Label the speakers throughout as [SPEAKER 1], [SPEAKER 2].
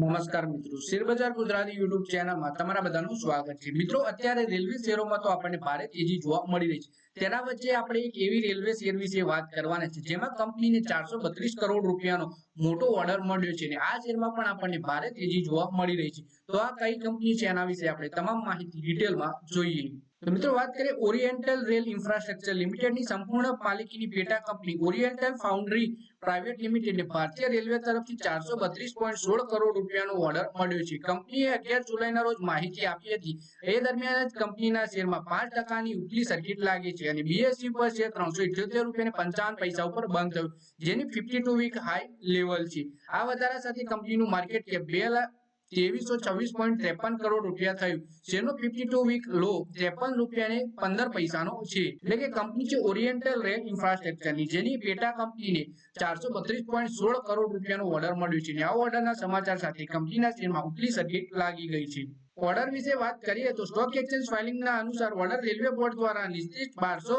[SPEAKER 1] નમસ્કાર મિત્રો. શેરબજાર ગુજરાતી યુટ્યુબ ચેનલમાં તમારા બધાનું સ્વાગત છે. મિત્રો, અત્યારે રેલવે શેરોમાં તો આપણને ભારે તેજી જોવા મળી રહી છે. તેના વચ્ચે આપણે એક એવી રેલવે શેર વિશે વાત કરવાના છે, જેમાં કંપનીને ચારસો કરોડ રૂપિયાનો મોટો ઓર્ડર મળ્યો છે અને આ શેરમાં પણ આપણને ભારે તેજી જોવા મળી રહી છે. તો આ કઈ કંપની છે એના વિશે આપણે તમામ માહિતી ડિટેલમાં જોઈએ. તો મિત્રો વાત કરીએ ઓરિએન્ટલ રેલ ઇન્ફ્રાસ્ટ્રક્ચર લિમિટેડની સંપૂર્ણ પાલિકીની પેટા કંપની ઓરિએન્ટલ ફાઉન્ડ્રી પ્રાઇવેટ લિમિટેડને ભારતીય રેલવે તરફથી ચારસો બત્રીસ પોઈન્ટ સોળ કરોડ રૂપિયાનો ઓર્ડર મળ્યો છે. કંપનીએ અગિયાર જુલાઈના રોજ માહિતી આપી હતી એ દરમિયાન જ કંપનીના શેરમાં પાંચ ટકાની ઉપલી સર્કિટ લાગી છે અને બીએસસી પર શેર ત્રણસો ઇઠ્યોતેર રૂપિયા પંચાવન પૈસા ઉપર બંધ થયું, જેની fifty two week high level છે. આ વધારા સાથે કંપનીનું માર્કેટ કેપ બે લાખ ત્રેવીસો છવ્વીસ પોઈન્ટ ત્રેપન કરોડ રૂપિયા થયું. જેનો ફિફ્ટી ટુ વીક લો ત્રેપન રૂપિયા ને પંદર પૈસાનો છે. એટલે કે કંપની છે ઓરિએન્ટલ રેલ ઇન્ફ્રાસ્ટ્રક્ચરની જેની પેટા કંપનીને ચારસો બત્રીસ પોઈન્ટ સોળ કરોડ રૂપિયાનો ઓર્ડર મળ્યો છે. આ ઓર્ડરના સમાચાર સાથે કંપનીના શેરમાં ઉપલી સર્કિટ લાગી ગઈ છે. ઓર્ડર વિશે વાત કરીએ તો સ્ટોક એક્સચેન્જ ફાઇલિંગના અનુસાર ઓર્ડર રેલવે બોર્ડ દ્વારા નિશ્ચિત બારસો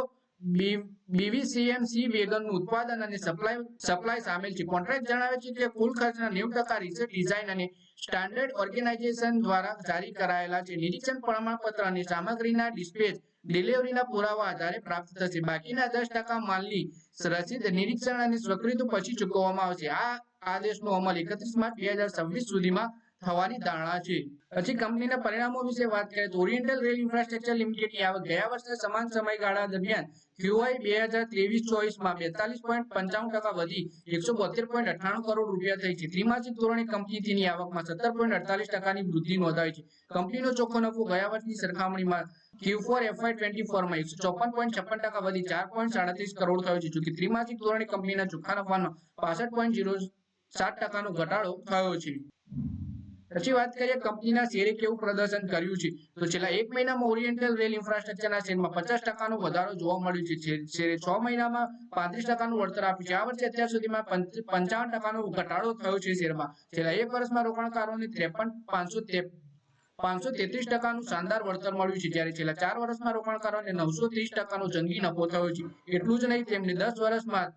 [SPEAKER 1] બીવીસીએમસી વેગનનું ઉત્પાદન અને સપ્લાય સપ્લાય સામેલ છે. કોન્ટ્રાક્ટ જણાવે છે કે કુલ ખર્ચના નેવું ટકા રિસર્ચ ડિઝાઇન અને સ્ટાન્ડર્ડ ઓર્ગેનાઇઝેશન દ્વારા જારી કરાયેલા છે નિરીક્ષણ પ્રમાણપત્ર અને સામગ્રીના ડિસ્પેચ, ડિલિવરીના પુરાવા આધારે પ્રાપ્ત થશે. બાકીના દસ ટકા માલની રસીદ નિરીક્ષણ અને સ્વીકૃતિ પછી ચૂકવવામાં આવશે. આ આદેશનો અમલ એકત્રીસ માર્ચ બે સુધીમાં થવાની ધારણા છે. પછી કંપનીના પરિણામો વિશે વાત કરીએ તો ઓરિએન્ટલ રેલ ઇન્ફ્રાસ્ટ્રક્ચર લિમિટેડની આવક ગયા વર્ષે સમાન સમયગાળા દરમિયાન ક્યુઆઈ બે હજાર ત્રેવીસ ચોવીસમાં બેતાલીસ પોઈન્ટ પંચાવન ટકા વધી એકસો બોતેર પોઈન્ટ અઠ્ઠાણું કરોડ રૂપિયા થઈ છે. ત્રિમાસિક ધોરણે કંપની તેની આવકમાં સત્તર પોઈન્ટ અડતાલીસ ટકાની વૃદ્ધિ નોંધાઈ છે. કંપનીનો ચોખ્ખો નફો ગયા વર્ષની સરખામણીમાં ક્યુ ફોર એફઆઈ ટ્વેન્ટી ફોરમાં એકસો ચોપન પોઈન્ટ છપ્પન ટકા વધી ચાર પોઈન્ટ સાડત્રીસ કરોડ થયો છે જોકે ત્રિમાસિક ધોરણે કંપનીના ચોખ્ખા નફાનો પાસઠ પોઈન્ટ જીરો સાત ટકાનો ઘટાડો થયો છે. પછી વાત કરીએ કંપનીના શેરે કેવું પ્રદર્શન કર્યું છે? તો છેલ્લા એક મહિનામાં ઓરિએન્ટલ રેલ ઇન્ફ્રાસ્ટ્રક્ચરના શેરમાં પચાસ ટકાનો વધારો જોવા મળ્યો છે. શેરે છ મહિનામાં પાંત્રીસ ટકાનું વળતર આપ્યું છે. આ વર્ષે અત્યાર સુધીમાં પંચાવન ટકાનો ઘટાડો થયો છે શેરમાં. છેલ્લા એક વર્ષમાં રોકાણકારોને ત્રેપન, પાંચસો પાંચસો તેત્રીસ ટકાનું શાનદાર વળતર મળ્યું છે. જ્યારે છેલ્લા ચાર વર્ષમાં રોકાણકારોને નવસો ત્રીસ ટકાનો જંગી નફો થયો છે. એટલું જ નહીં તેમને દસ વર્ષમાં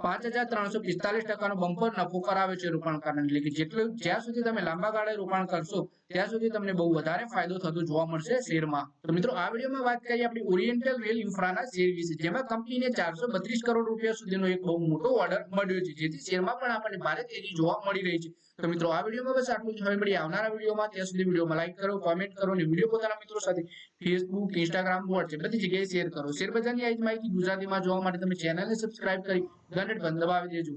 [SPEAKER 1] પાંચ હજાર ત્રણસો પિસ્તાલીસ ટકાનો બમ્પર નફો કરાવે છે રોકાણકારને એટલે કે જેટલું જ્યાં સુધી તમે લાંબા ગાળે રોકાણ કરશો, ત્યાં સુધી તમને બહુ વધારે ફાયદો થતો જોવા મળશે શેરમાં. તો મિત્રો, આ વિડીયોમાં વાત કરીએ આપણી ઓરિએન્ટલ રેલ ઇન્ફ્રાના શેર વિશે, જેમાં કંપનીને ચારસો બત્રીસ કરોડ રૂપિયા સુધીનો એક બહુ મોટો ઓર્ડર મળ્યો છે, જેથી શેરમાં પણ આપણને ભારે તેજી જોવા મળી રહી છે. તો મિત્રો, આ વિડીયોમાં બસ આટલું જ. હવે મળી આવનારા વિડીયોમાં. ત્યાં સુધી વિડીયોમાં લાઈક કરો કોમેન્ટ કરો અને વીડિયો પોતાના મિત્રો સાથે ફેસબુક ઇન્સ્ટાગ્રામ વોટ્સએપ બધી જગ્યાએ શેર કરો. શેર બજારની માહિતી ગુજરાતીમાં જોવા માટે તમે ચેનલને સબસ્ક્રાઇબ કરી ઘંટડી બંધ દબાવી દેજો.